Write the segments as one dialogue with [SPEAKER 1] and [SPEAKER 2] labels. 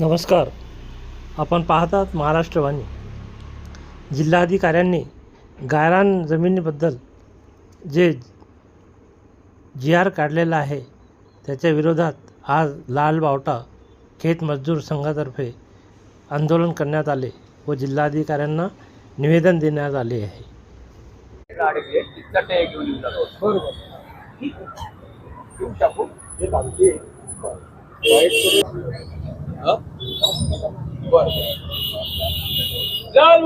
[SPEAKER 1] नमस्कार. आपण पाहतात महाराष्ट्रवाणी. जिल्हाधिकाऱ्यांनी गायरान जमिनीबद्दल जे जी आर काढलेला आहे त्याच्या विरोधात आज लाल बावटा खेत मजदूर संघातर्फे आंदोलन करण्यात आले व जिल्हाधिकाऱ्यांना निवेदन देण्यात आले आहे.
[SPEAKER 2] बर लाल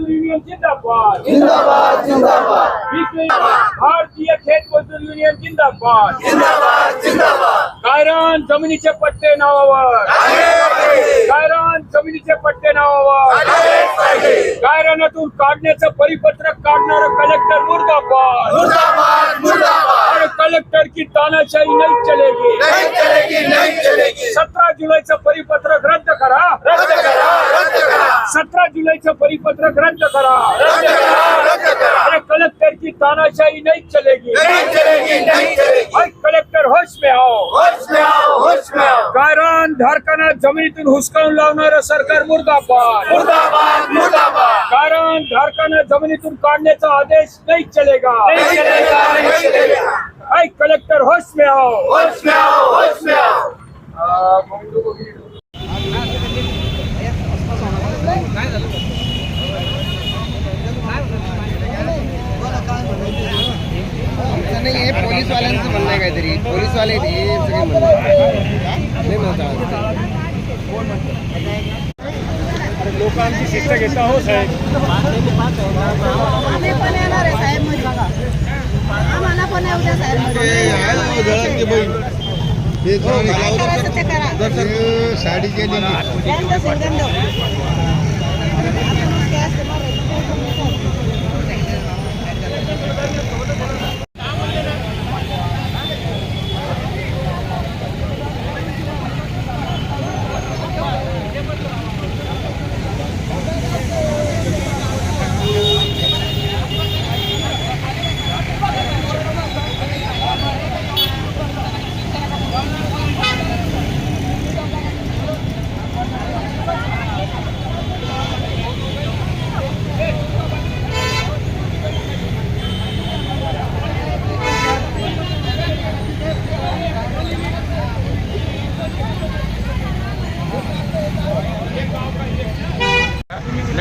[SPEAKER 2] युनियन जिंदाबाद
[SPEAKER 3] जिंदाबाद जिंदाबाद
[SPEAKER 2] जिंदाबाद भारतीय युनियन जिंदाबाद
[SPEAKER 3] जिंदाबाद जिंदाबाद
[SPEAKER 2] गायरान जमिनीचे पट्टे नावावर गायरान जमिनीचे पट्टे नावावर गायरानातून काढण्याचं परिपत्रक काढणार कलेक्टर मुर्दाबाद.
[SPEAKER 3] मुर्दाबाद मुर्दाबाद.
[SPEAKER 2] और कलेक्टर की तानाशाही नहीं चलेगी.
[SPEAKER 3] नहीं चलेगी नहीं चलेगी
[SPEAKER 2] सतरा जुलैचं परिपत्रक रद्द करा.
[SPEAKER 3] रद्द करा
[SPEAKER 2] सतरा जुलैचं परिपत्रक रद्द करा. अरे कलेक्टर की तानाशाही नहीं चलेगी.
[SPEAKER 3] नहीं चलेगी नहीं चलेगी.
[SPEAKER 2] भाई कलेक्टर होश में आओ.
[SPEAKER 3] होश में आओ होश में आओ.
[SPEAKER 2] गायरान धारकांना जमिनीतून हुसकावून लावणारं सरकार मुर्दाबाद.
[SPEAKER 3] मुर्दाबाद मुर्दाबाद.
[SPEAKER 2] गायरान धारकांना जमिनीतून काढण्याचा आदेश नहीं चलेगा. भाई कलेक्टर होश में आओ.
[SPEAKER 3] होश में आओ होश में आओ
[SPEAKER 4] आमचं नाही हे पोलीसवाल्यांचं म्हणणं आहे काहीतरी पोलीसवाले ते सगळे म्हणणं आहे. नाही म्हणतात
[SPEAKER 2] लोकांची शिस्त घेता हो साहेब.
[SPEAKER 5] आम्ही पण येणार आहे साहेबमध्ये बघा. आम्हाला पण येऊ द्या साहेब करा.
[SPEAKER 4] साडी गेली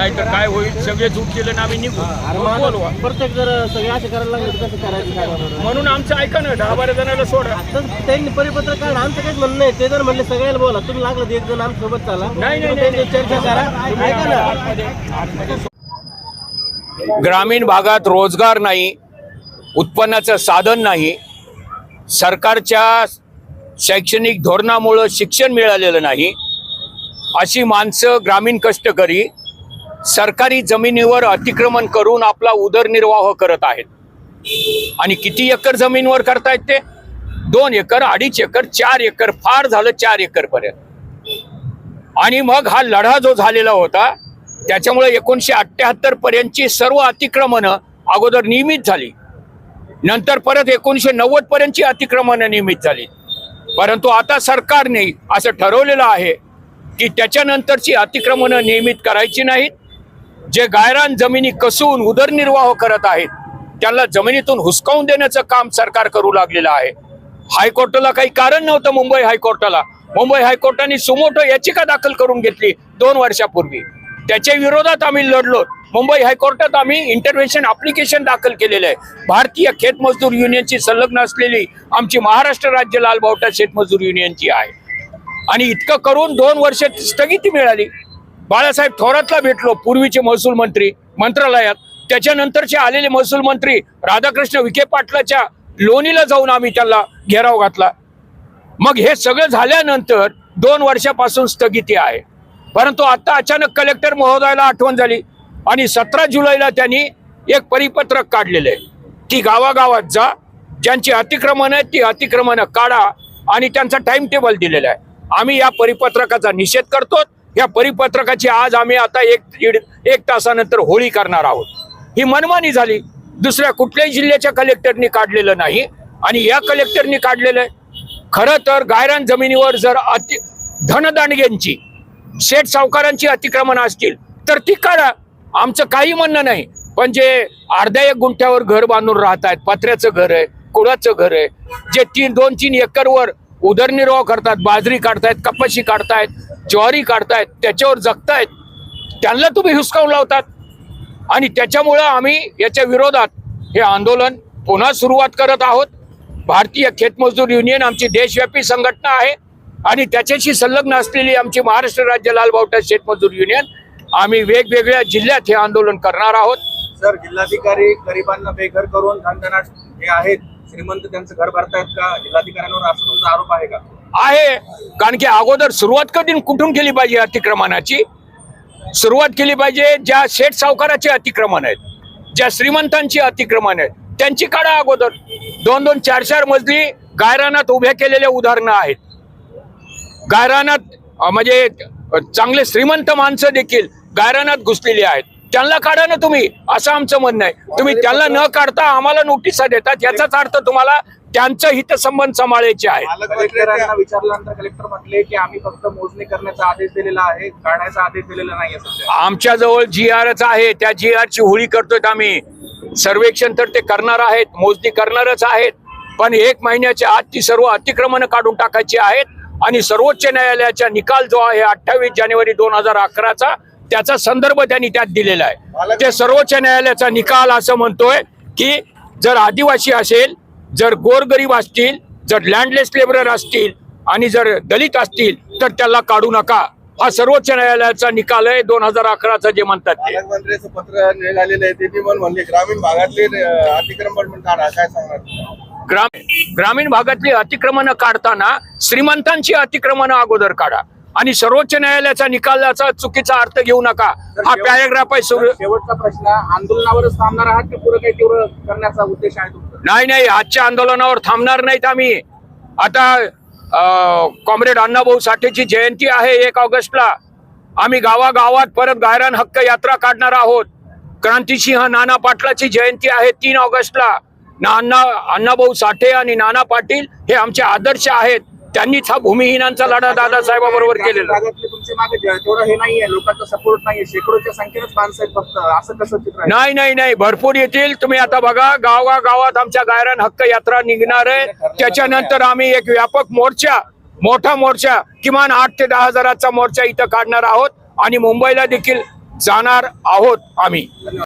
[SPEAKER 2] नाही तर काय होईल सगळे उठलेलं ना आम्ही निघू. बोलवा.
[SPEAKER 4] प्रत्येक जर सगळे असे करायला लागले तर कसं करायचं काय
[SPEAKER 2] म्हणून आमचं ऐका ना दहा बारा जणांना सोडा.
[SPEAKER 4] तर त्यांनी परिपत्र काढ आमचं काहीच म्हणणं नाही. ते जर म्हणले सगळ्याला बोला तुम्ही लागलं तर एक जण आमच्यासोबत चाला.
[SPEAKER 2] नाही, नाही,
[SPEAKER 4] त्यांची चर्चा करा. ऐका ना.
[SPEAKER 6] ग्रामीण भागात रोजगार नाही उत्पन्नाचं साधन नाही. सरकारच्या शैक्षणिक धोरणामुळं शिक्षण मिळालेलं नाही. अशी माणसं ग्रामीण कष्टकरी सरकारी जमिनीवर अतिक्रमण करून आपला उदरनिर्वाह करत आहेत. आणि किती एकर जमीनवर करतायत ते? दोन एकर अडीच एकर चार एकर फार झालं चार एकर पर्यंत. आणि मग हा लढा जो झालेला होता त्याच्यामुळे एकोणीशे अठ्ठ्याहत्तर पर्यंतची सर्व अतिक्रमणं अगोदर नियमित झाली. नंतर परत एकोणीशे नव्वद पर्यंतची अतिक्रमणं नियमित झाली. परंतु आता सरकारने असं ठरवलेलं आहे की त्याच्यानंतरची अतिक्रमणं नियमित करायची नाहीत. जे गायरान जमिनी कसून उदरनिर्वाह करत आहेत त्यांना जमिनीतून हुसकावून देण्याचं काम सरकार करू लागलेलं आहे. हायकोर्टाला काही कारण नव्हतं मुंबई हायकोर्टाला. मुंबई हायकोर्टाने सुमोटो याचिका दाखल करून घेतली दोन वर्षापूर्वी. त्याच्या विरोधात आम्ही लढलो. मुंबई हायकोर्टात आम्ही इंटरव्हेन्शन अप्लिकेशन दाखल केलेलं आहे. भारतीय खेत मजदूर युनियनची संलग्न असलेली आमची महाराष्ट्र राज्य लालबावटा शेतमजूर युनियनची आहे. आणि इतकं करून दोन वर्ष स्थगिती मिळाली. बाळासाहेब थोरातला भेटलो पूर्वीचे महसूल मंत्री मंत्रालयात. त्याच्यानंतरचे आलेले महसूल मंत्री राधाकृष्ण विखे पाटलाच्या लोणीला जाऊन आम्ही त्याला घेराव घातला. मग हे सगळं झाल्यानंतर दोन वर्षापासून स्थगिती आहे. परंतु आता अचानक कलेक्टर महोदयाला आठवण झाली आणि सतरा जुलैला त्यांनी एक परिपत्रक काढलेलं आहे. ती गावागावात जा ज्यांची अतिक्रमण आहे ती अतिक्रमणं काढा आणि त्यांचा टाइम टेबल दिलेला आहे. आम्ही या परिपत्रकाचा निषेध करतो या परिपत्रकाची आज आम्ही आता एक दीड एक तासानंतर होळी करणार आहोत. ही मनमानी झाली. दुसऱ्या कुठल्याही जिल्ह्याच्या कलेक्टरनी काढलेलं नाही आणि या कलेक्टरनी काढलेलं आहे. खरं तर गायरान जमिनीवर जर अति धनदांडग्यांची शेठ सावकारांची अतिक्रमण असतील तर ती काढा आमचं काही म्हणणं नाही. पण जे अर्ध्या एक गुंठ्यावर घर बांधून राहत आहेत पत्र्याचं घर आहे कुळाचं घर आहे जे तीन दोन तीन एकरवर उदरनिर्वाह करतात बाजरी काढतायत कपाशी काढतायत ज्वारी काढतायत त्याच्यावर जगतायत त्यांना तुम्ही हुसकावून लावतात. आणि त्याच्यामुळं आम्ही याच्या विरोधात हे आंदोलन पुन्हा सुरुवात करत आहोत. भारतीय खेतमजदूर युनियन आमची देशव्यापी संघटना आहे. आणि त्याच्याशी संलग्न असलेली आमची महाराष्ट्र राज्य लालबावटा शेतमजूर युनियन आम्ही वेगवेगळ्या जिल्ह्यात हे आंदोलन करणार आहोत.
[SPEAKER 7] सर जिल्हाधिकारी गरिबांना बेघर करून धनधनाट हे आहेत. श्रीमंत त्यांचं घर भरतायत का? जिल्हाधिकाऱ्यांवर असा तुमचा आरोप आहे का?
[SPEAKER 6] आहे. कारण की अगोदर सुरुवात कधी कुठून केली पाहिजे अतिक्रमणाची? सुरुवात केली पाहिजे ज्या शेठ सावकाराचे अतिक्रमण आहेत ज्या श्रीमंतांची अतिक्रमण आहेत. त्यांची काढा अगोदर. दोन दोन चार चार मजली गायरानात उभ्या केलेल्या उदाहरणं आहेत. गायरानात म्हणजे चांगले श्रीमंत माणसं देखील गायरानात घुसलेली आहेत. त्यांना काढा ना तुम्ही. असं आमचं म्हणणं आहे. तुम्ही त्यांना न काढता आम्हाला नोटिसा देतात. याचाच अर्थ तुम्हाला त्यांचं हितसंबंध सांभाळायचे आहे.
[SPEAKER 7] कलेक्टरांना विचारल्यानंतर कलेक्टर म्हटले की आम्ही फक्त मोजणी करण्याचा आदेश दिलेला आहे. काढायचा आदेश दिलेला नाहीये सध्या.
[SPEAKER 6] आमच्याजवळ जी आरच आहे. त्या जी आरची होळी करतोय आम्ही. सर्वेक्षण तर ते करणार आहेत. मोजणी करणारच आहेत. पण एक महिन्याच्या आत ती सर्व अतिक्रमण काढून टाकायची आहेत. आणि सर्वोच्च न्यायालयाचा निकाल जो आहे अठ्ठावीस जानेवारी दोन हजार अकराचा त्याचा संदर्भ त्यांनी त्यात दिलेला आहे. ते सर्वोच्च न्यायालयाचा निकाल असं म्हणतोय की जर आदिवासी असेल जर गोरगरीब असतील जर लँडलेस लेबरर असतील आणि जर दलित असतील तर त्याला काढू नका. हा सर्वोच्च न्यायालयाचा निकाल आहे दोन हजार अकराचा जे म्हणतात ते.
[SPEAKER 4] पालकमंत्र्याचं पत्र निघालेलं आहे ते बी पण म्हणले. ग्रामीण भागातले अं, अतिक्रमण पण काढा काय सांगणार?
[SPEAKER 6] ग्राम ग्रामीण भागातली अतिक्रमणं काढताना श्रीमंतांची अतिक्रमणं अगोदर काढा. आणि सर्वोच्च न्यायालयाचा निकालाचा चुकीचा अर्थ घेऊ नका. हा पॅरेग्राफ आहे
[SPEAKER 7] शेवटचा प्रश्न आंदोलनावरच थांबणार आहात की पुढे काही तीव्र करण्याचा उद्देश आहे
[SPEAKER 6] नाही नाही आजच्या आंदोलनावर थांबणार नाहीत आम्ही. आता कॉम्रेड अण्णाभाऊ साठेची जयंती आहे एक ऑगस्टला. आम्ही गावागावात परत गायरान हक्क यात्रा काढणार आहोत. क्रांतिसिंह नाना पाटलाची जयंती आहे तीन ऑगस्टला. ना अण्णा अण्णाभाऊ साठे आणि नाना पाटील हे आमचे आदर्श आहेत. त्यांनीच हा भूमिहीनांचा लढा दादासाहेबाबरोबर केलेला.
[SPEAKER 7] हे
[SPEAKER 6] नाही नाही नाही भरपूर येतील. तुम्ही आता बघा गावागावात आमच्या गायरान हक्क यात्रा निघणार आहे. त्याच्यानंतर आम्ही एक व्यापक मोर्चा मोठा मोर्चा किमान आठ ते दहा हजाराचा मोर्चा इथं काढणार आहोत आणि मुंबईला देखील जाणार आहोत आम्ही.